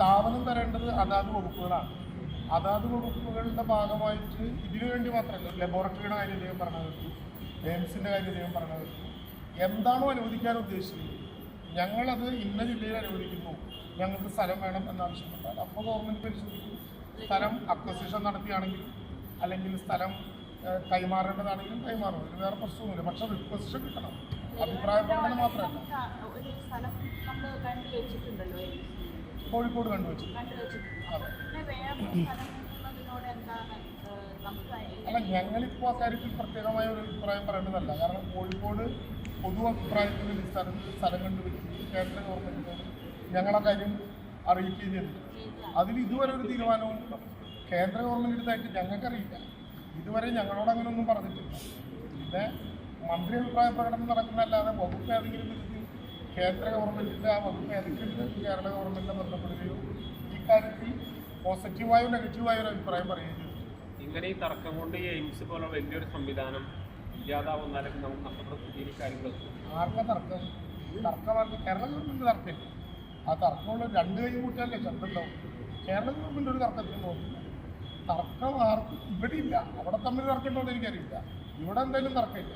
സ്ഥാപനം തരേണ്ടത് അതാത് വകുപ്പുകളാണ്. അതാത് വകുപ്പുകളുടെ ഭാഗമായിട്ട് ഇതിനു വേണ്ടി മാത്രമല്ല ലബോറട്ടറിയുടെ കാര്യം ദൈവം പറഞ്ഞത് എയിംസിന്റെ കാര്യം അദ്ദേഹം പറഞ്ഞത്. എന്താണോ അനുവദിക്കാൻ ഉദ്ദേശിച്ചത്? ഞങ്ങളത് ഇന്ന ജില്ലയിൽ അനുവദിക്കുന്നു. ഞങ്ങൾക്ക് സ്ഥലം വേണം എന്നാവശ്യപ്പെട്ടാൽ. അപ്പോൾ ഗവൺമെന്റ് പരിശോധിക്കും. സ്ഥലം അക്വസിഷൻ നടത്തിയാണെങ്കിൽ അല്ലെങ്കിൽ സ്ഥലം കൈമാറേണ്ടതാണെങ്കിലും കൈമാറും. അതിന് വേറെ പ്രശ്നമൊന്നുമില്ല. പക്ഷെ റിക്വസ്റ്റ് കിട്ടണം. അഭിപ്രായപ്പെടുന്നത് മാത്രമല്ല. കോഴിക്കോട് കണ്ടുവച്ചു അല്ല ഞങ്ങളിപ്പോൾ ആ കാര്യത്തിൽ പ്രത്യേകമായ ഒരു അഭിപ്രായം പറയേണ്ടതല്ല. കാരണം കോഴിക്കോട് പൊതു അഭിപ്രായത്തിൽ ഈ സ്ഥലം സ്ഥലം കണ്ടുപിടിച്ച് കേന്ദ്ര ഗവൺമെന്റിനോട് ഞങ്ങളെ കാര്യം അറിയിക്കുകയും ചെയ്തിട്ടുണ്ട്. അതിൽ ഇതുവരെ ഒരു തീരുമാനവും കേന്ദ്ര ഗവൺമെന്റ് എടുത്തായിട്ട് ഞങ്ങൾക്കറിയില്ല. ഇതുവരെ ഞങ്ങളോട് അങ്ങനെ ഒന്നും പറഞ്ഞിട്ടില്ല. പിന്നെ മന്ത്രി അഭിപ്രായ പ്രകടനം നടക്കുന്നതല്ലാതെ വകുപ്പ് ഏതെങ്കിലും വിധത്തിൽ കേന്ദ്ര ഗവൺമെന്റിന്റെ ആ വകുപ്പ് വിധത്തിൽ കേരള ഗവൺമെന്റിനെ ബന്ധപ്പെടുകയോ ഇക്കാര്യത്തിൽ പോസിറ്റീവായോ നെഗറ്റീവായോ ഒരു അഭിപ്രായം പറയുകയും ചെയ്തു. ഇങ്ങനെ ഈ തർക്കം കൊണ്ട് ഈ എയിംസ് പോലുള്ള വലിയൊരു സംവിധാനം ഇല്ലാതാവുന്നാലും നമുക്ക് നഷ്ടപ്പെടുന്ന സ്ഥിതിയിൽ കാര്യങ്ങൾ ആരുടെ ആർക്കാ തർക്കം? തർക്കമാണ് കേരള ഗവൺമെന്റ് തർക്കമില്ല ആ തർക്കമുള്ള രണ്ട് കൈ കൂട്ടിയാലേ ശബ്ദമുണ്ടാവും. കേരള ഗവൺമെന്റ് ഒരു തർക്കത്തിന് പോകുന്നില്ല തർക്കം ആർക്കും ഇവിടെ ഇല്ല അവിടെ തമ്മിൽ തർക്കമുണ്ടോന്ന് എനിക്കറിയില്ല. ഇവിടെ എന്തായാലും തർക്കമില്ല.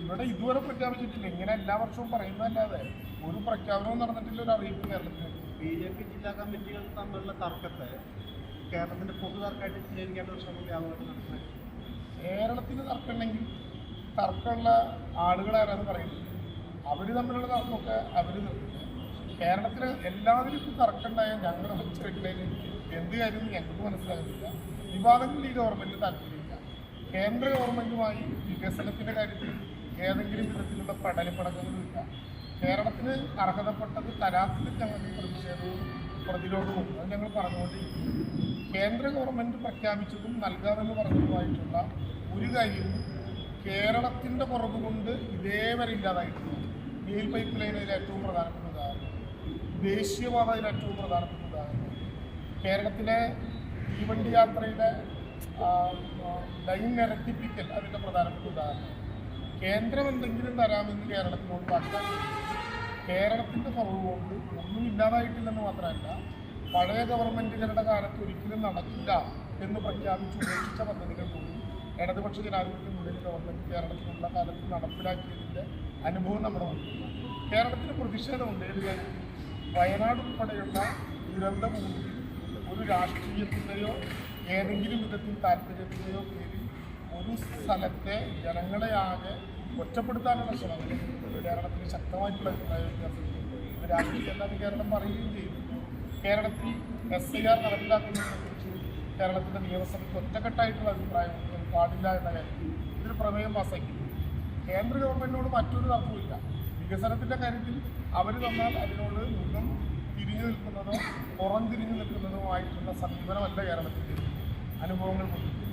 ഇവിടെ ഇതുവരെ പ്രഖ്യാപിച്ചിട്ടില്ല. ഇങ്ങനെ എല്ലാ വർഷവും പറയുന്നതല്ലാതെ ഒരു പ്രഖ്യാപനവും നടന്നിട്ടില്ല ഒരു അറിയിപ്പ് കേരളത്തിൽ ബി ജെ പി ജില്ലാ കമ്മിറ്റികൾ തമ്മിലുള്ള തർക്കത്തെ കേരളത്തിന്റെ പൊതു തർക്കമായിട്ട് ഒരു ശ്രമം വ്യാപകമായിട്ട് നടക്കുന്നത് കേരളത്തിൽ തർക്കമുണ്ടെങ്കിൽ തർക്കമുള്ള ആളുകളാരാന്ന് പറയുന്നത് അവർ തമ്മിലുള്ള തർക്കമൊക്കെ അവർ നിർത്തില്ല കേരളത്തിൽ എല്ലാവരും തർക്കമുണ്ടായാൽ ഞങ്ങൾ വെച്ചെടുക്കുന്നതിന് എന്ത് കാര്യം ഞങ്ങൾക്ക് മനസ്സിലാകുന്നില്ല. വിവാദങ്ങളിൽ ഈ ഗവൺമെന്റിന് താല്പര്യമില്ല. കേന്ദ്ര ഗവൺമെന്റുമായി വികസനത്തിന്റെ കാര്യത്തിൽ ഏതെങ്കിലും വിധത്തിലുള്ള പ്രടലിപ്പടക്കങ്ങളുമില്ല കേരളത്തിന് അർഹതപ്പെട്ടത് തരാത്തിൽ ഞങ്ങൾക്ക് പ്രതിഷേധവും പ്രതിരോധവും. അത് ഞങ്ങൾ പറഞ്ഞുകൊണ്ടിരിക്കുന്നു. കേന്ദ്ര ഗവൺമെന്റ് പ്രഖ്യാപിച്ചതും നൽകാമെന്ന് പറഞ്ഞതുമായിട്ടുള്ള ഒരു കാര്യവും കേരളത്തിന്റെ കുറവ് കൊണ്ട് ഇതേവരെ ഇല്ലാതായിട്ടില്ല. മെയിൽ പൈപ്പ് ലൈനിൽ ഏറ്റവും പ്രധാനപ്പെട്ട ഉദാഹരണം. ദേശീയപാതയിൽ ഏറ്റവും പ്രധാനപ്പെട്ട ഉദാഹരണം. കേരളത്തിലെ തീവണ്ടി യാത്രയുടെ ലൈൻ നിരത്തിപ്പിക്കൽ അതിന്റെ പ്രധാനപ്പെട്ട ഉദാഹരണം. കേന്ദ്രം എന്തെങ്കിലും തരാമെന്ന് കേരളത്തിനോട് വാഗ്ദാനം കേരളത്തിന്റെ കുറവ് കൊണ്ട് ഒന്നും ഇല്ലാതായിട്ടില്ലെന്ന് മാത്രമല്ല പഴയ ഗവൺമെന്റുകളുടെ കാലത്ത് ഒരിക്കലും നടക്കില്ല എന്ന് പ്രഖ്യാപിച്ച് ഉപേക്ഷിച്ച പദ്ധതികൾ കൂടി ഇടതുപക്ഷ ജനാധിപത്യ മുന്നിൽ ഗവൺമെന്റ് കേരളത്തിലുള്ള കാലത്ത് നടപ്പിലാക്കിയതിന്റെ അനുഭവം നമ്മുടെ മുന്നിൽ കേരളത്തിന് പ്രതിഷേധമുണ്ട്. ഏത് കാര്യത്തിൽ വയനാട് ഉൾപ്പെടെയുള്ള ദുരന്തഭൂമിയിൽ ഒരു രാഷ്ട്രീയത്തിന്റെയോ ഏതെങ്കിലും വിധത്തിൽ താല്പര്യത്തിന്റെയോ പേരിൽ ഒരു സ്ഥലത്തെ ജനങ്ങളെ ആകെ ഒറ്റപ്പെടുത്താനുള്ള ശ്രമങ്ങൾ കേരളത്തിന് ശക്തമായിട്ടുള്ള ഇത് രാഷ്ട്രീയമല്ലാതെ കേരളം പറയുകയും ചെയ്തു കേരളത്തിൽ എസ് ഐ ആർ നടപ്പിലാക്കുന്നതിനെക്കുറിച്ച് കേരളത്തിന്റെ നിയമസഭയ്ക്ക് ഒറ്റക്കെട്ടായിട്ടുള്ള അഭിപ്രായം പാടില്ല എന്ന കാര്യത്തിൽ ഇതൊരു പ്രമേയം പാസ്സാക്കി കേന്ദ്ര ഗവൺമെന്റിനോട് മറ്റൊരു തർക്കമില്ല വികസനത്തിന്റെ കാര്യത്തിൽ അവർ തന്നാൽ അതിനോട് മുഖം തിരിഞ്ഞു നിൽക്കുന്നതോ പുറം തിരിഞ്ഞു നിൽക്കുന്നതോ ആയിട്ടുള്ള സമീപനമല്ല കേരളത്തിന്റെ അനുഭവങ്ങൾ കൊണ്ട്